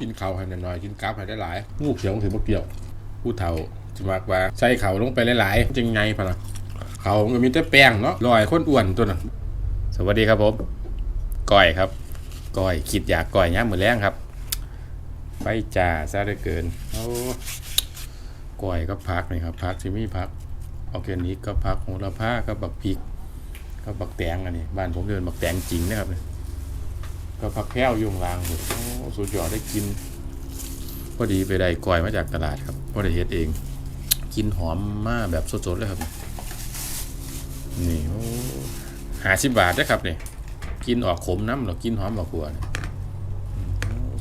กินเข้าให้หน่อยๆกินกราฟให้ได้หลายงูเขียวถึงบ่เกี่ยวผู้เฒ่าจะมากว่าใส่เข่าลงไปหลายๆจึงไงพะนะเขามันมีแต่แป้งเนาะลอยคนอ้วนตัวนั้นสวัสดีครับผมก้อยครับก้อยคิดอยากก้อยย่ามมือนแรงครับไปจ่าซะได้เกินโอ้ก้อยก็พักนี่ครับพักที่มีพักออร์แกนิกก็พักโหระพาก็บักพริก ก็บักแตงอันนี้บ้านผมเดินบักแตงจริงนะครับเนี่ย ก็ผักแพ้วอยุงลางหมดโอ้สุดยอดได้กินพอดีไปได้ก้อยมาจากตลาดครับพอได้เฮ็ดเอง กินหอมมากแบบสดๆเลยครับ นี่โอ้หาสิบบาทนะครับเนี่ยกินออกขมน้ำหรอกินหอมออกหัวเนี่ย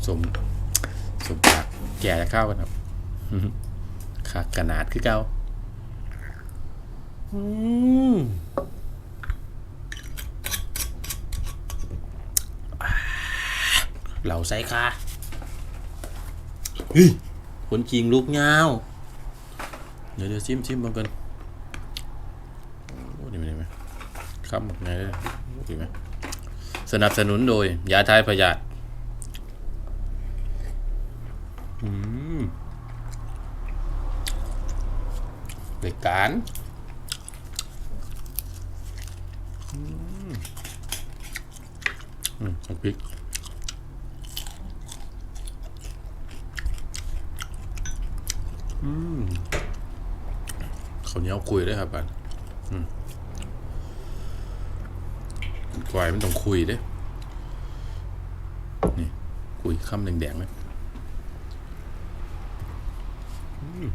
สมสมปากแก่จะเข้ากันครับขากขนาดคือเก่าอืม เหล่าไซคาเฮ้ยคนจริงลูกเงาเดี๋ยวเดี๋ยวชิมชิมมากันโอ้ดีไหมดีไหมครับหมดไงเลยโอ้ดีไหมสนับสนุนโดย ยาทายพยาธิอืมเด็กการอืมอืมใส่พริก เขาเนี้ยคุยด้วยครับบันอืมกวายมันต้องคุยด้วยนี่ คุยคำแดงๆไหมอืม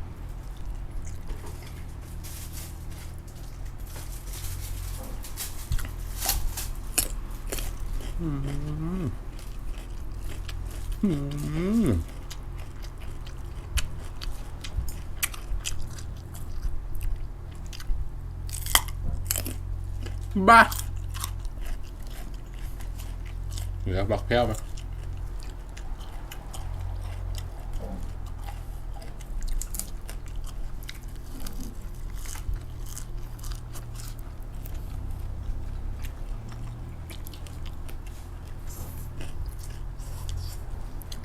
อืม บ้าเหลือบล็อกแก้วไหม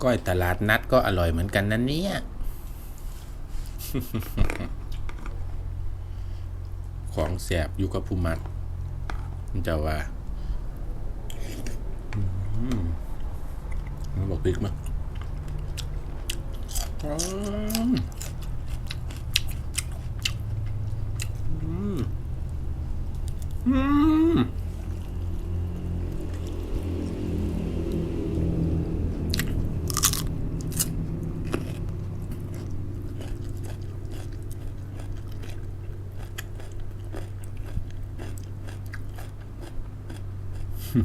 ก้อยตลาดนัดก็อร่อยเหมือนกันนะเนี่ย ของแสบอยู่กับผู้มัก เจ้าว่ามันบอกพริกมั้ยอืมอืม อื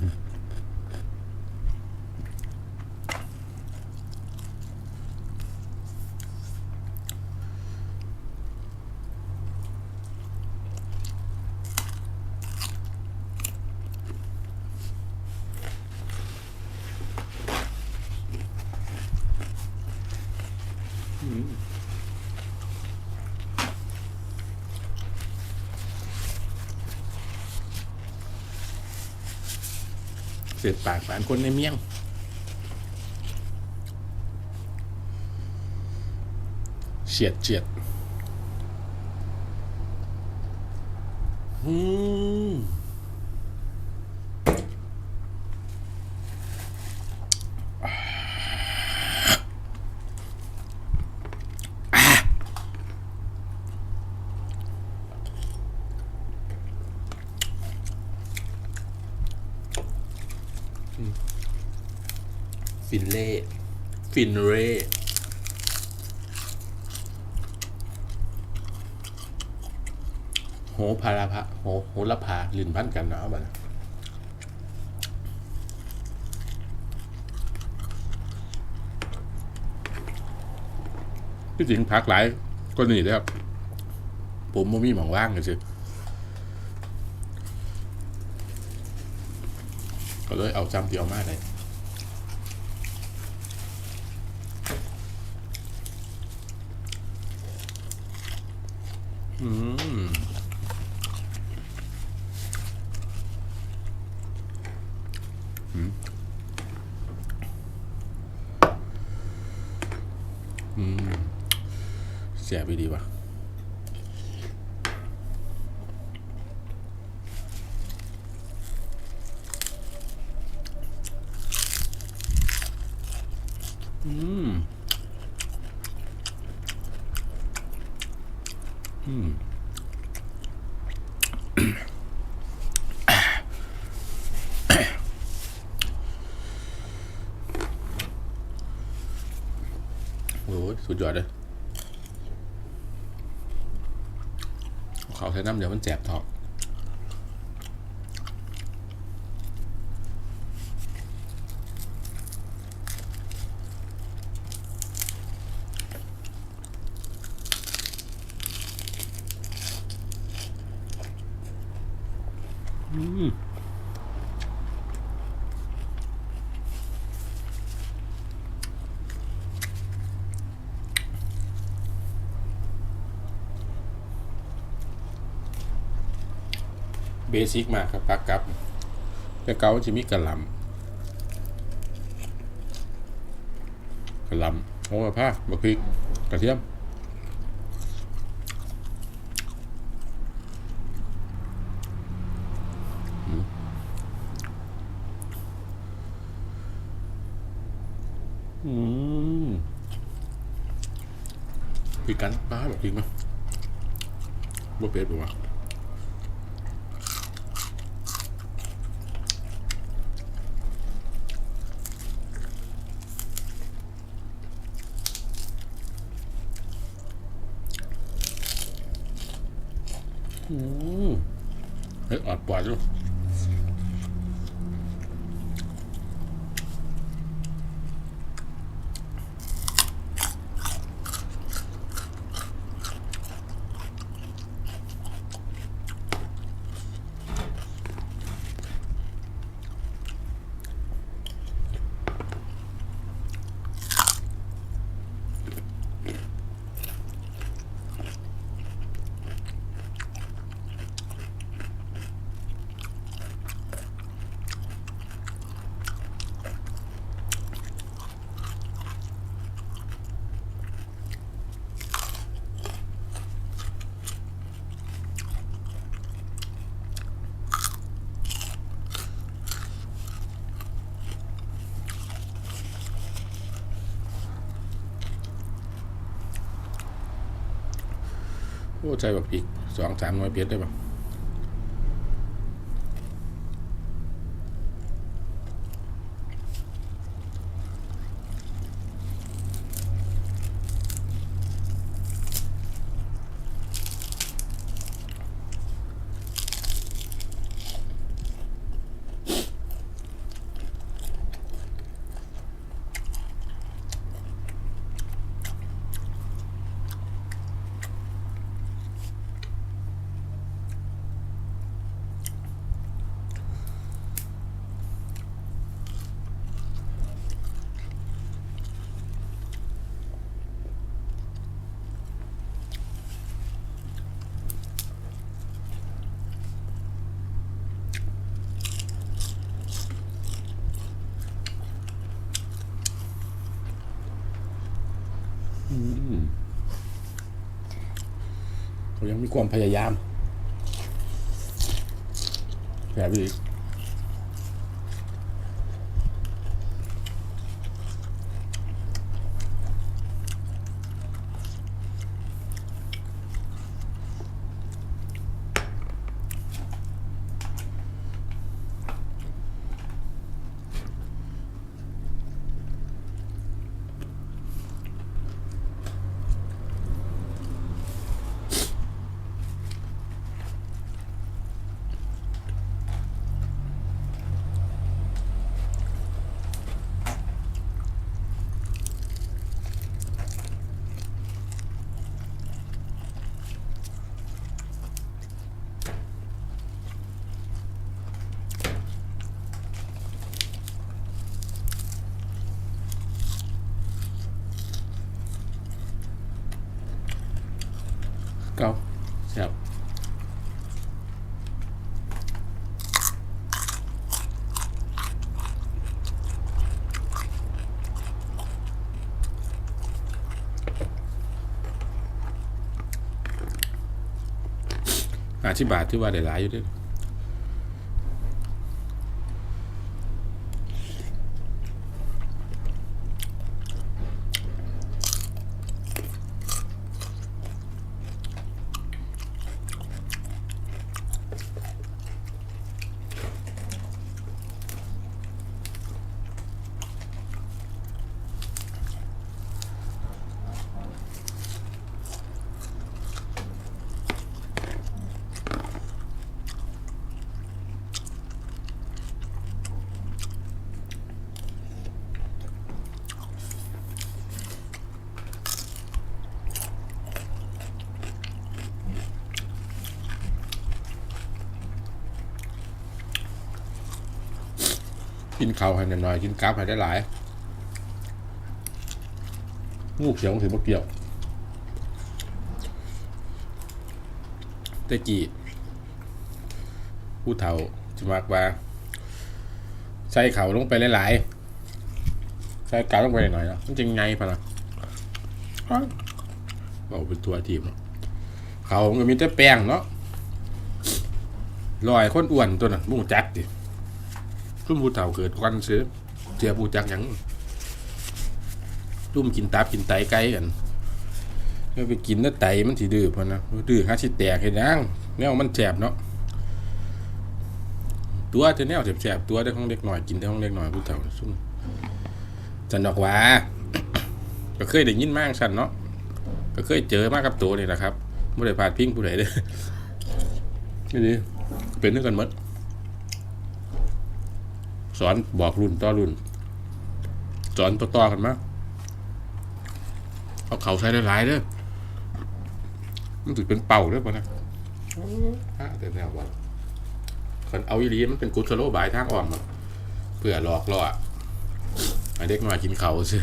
สร็จปากสานคนในเมียง เฉียดเฉียด อืม ฟินเล่ฟินเร่โหพาราพะโหโหระพาลินพันกันเนาะบัดนี้พี่จริงพักหลายก็หนีได้ครับ ผมบ่มีหมองว่างเลยสิก็เลยเอาจำเดียวมากเลย อืมอือืมเสียไปดีวะอืม อืม โอ้ยสุดยอดเลยเขาใช้น้ำเดี๋ยวมันแจบท้องอืมเบสิกมากครับปักกับแต่เกาจะมีกระหลำกระหลำโอ้ผ้าบักพริกกระเทียมอืมพริกกันป้าแบบพริกมั้ยบ่เป็ดบ่วะอืม เฮ้ ใจแบบพริกสองสามหน่วยเพชรได้ปะ เขายังมีความพยายามแบบนี้เก้าแซ่บอา câu. Sẽ đọc à chứ bà thứ ba để lại vô đấy กินข้าวให้หน้อยๆกินกราฟให้ได้หลายงูเขียวถือบ่เกี่ยวตะกี้ผู้เฒ่าจะมักว่า ใส่เขาลงไปหลายๆใส่กาลงไปหน่อยๆนะมันจะไงพะนะบอกเป็นตัวทีมเนาะเขาก็มีแต่แป้งเนาะลอยคนอ้วนตัวนั้นมุ่งจักดิ รุ่มผู้เฒ่าเกิดควันเสือเจียผู้จักหยังรุ่มกินตับกินไตไก่กันแล้วไปกินแล้วไตมันสิดื้อพะนะดื้อหาสิแตกเห็นยังแนวมันแสบเนาะตัวจะแนวแสบๆตัวได้ของเล็กหน่อยกินได้ของเล็กหน่อยผู้เฒ่าซุ่มจันดอกว่าก็เคยได้ยินมากสันเนาะก็เคยเจอมากกับตัวนี่แหละครับไม่ได้พาดพิงผู้ใดเลยนี่เป็นด้วยกันหมด สอนบอกรุ่นต่อรุ่น สอนต่อๆกันมาเอาเขาใช้หลายๆเด้อมันถือเป็นเป่าเด้อปะนะอ่าแต่แนวว่าคนเอาอีหลีมันเป็นกุศโลบายทางอ่อนมาเพื่อหลอกล่อไอเด็กน้อยกินเขาซิ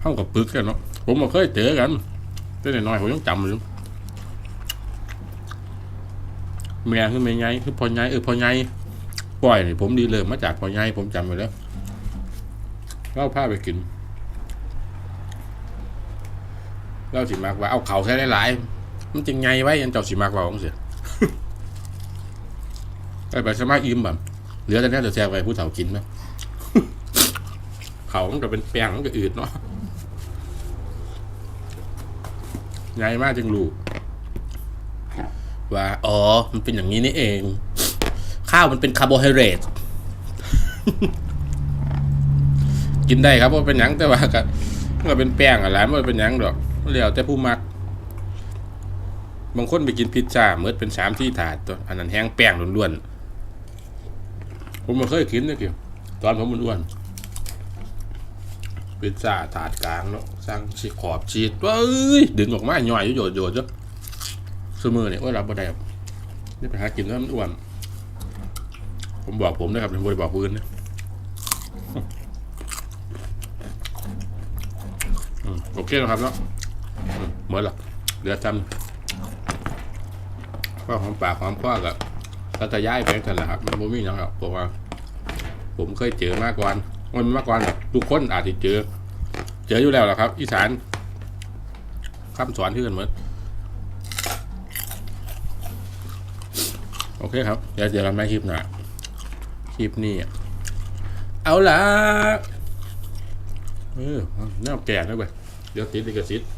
เข้ากับปึกกันเนาะผมมาเคยเจอกันแต่น้อยๆผมยังจำอยู่ เมียคือเมียไงคือพอไงเออพอไงปล่อยนี่ผมดีเลยมาจากพอไงผมจำไว้แล้วเล่าผ้าไปกินเล่าสิมากว่าเอาเขาใช้หลายๆมันจะไงไว้ยันเจ้าสิมากว่าของเสียไปไปสมัครอิ่มแบบเหลือแต่เนี้ยเดี๋ยวแซวไปผู้เฒ่ากินไหมเขามันก็เป็นแป้งมันก็อืดเนาะไงมากจึงรู้ ว่าอ๋อ มันเป็นอย่างนี้นี่เอง ข้าวมันเป็นคาร์โบไฮเดรตกินได้ครับว่าเป็นหยังแต่ว่าก็มันเป็นแป้งอะไรมันเป็นหยังดอกมันแล้วแต่ผู้มัก บางคนไปกินพิซซ่าเมื่อเป็นสามที่ถาดตัวอันนั้นแห้งแป้งล้วนๆผมมาเคยกินนะเกี่ยวตอนผมอ้วนพิซซ่าถาดกลางเนาะสร้างชีขอบชีดเอ้ยดึงออกมาหน่อยโยดโยดๆจ้ะ สมือเนี่ยโอ้ยรับบ่ได้นี่ไปหากินแล้วมันอ้วน ผมบอกผมนะครับผมบ่ได้บอกผู้นนะโอเคนะครับเนาะอืมหมดละเหลือจำก็หอมปากหอมคอกับก็จะย้ายไปกันแหละครับมันบ่มีหยังหรอกเพราะว่า ผมเคยเจอมากกว่ามันมากกว่าหรอกทุกคนอาจจะเจอ เจออยู่แล้วแหละครับ อีสานคำสอนที่กันเหมือนโอ เคครับ เดี๋ยวเดี๋ยวเราไม่คลิปหน่อยคลิปนี้ เอาละเออน่าแก่นะเว้ยเดี๋ยวติดลิขสิทธิ์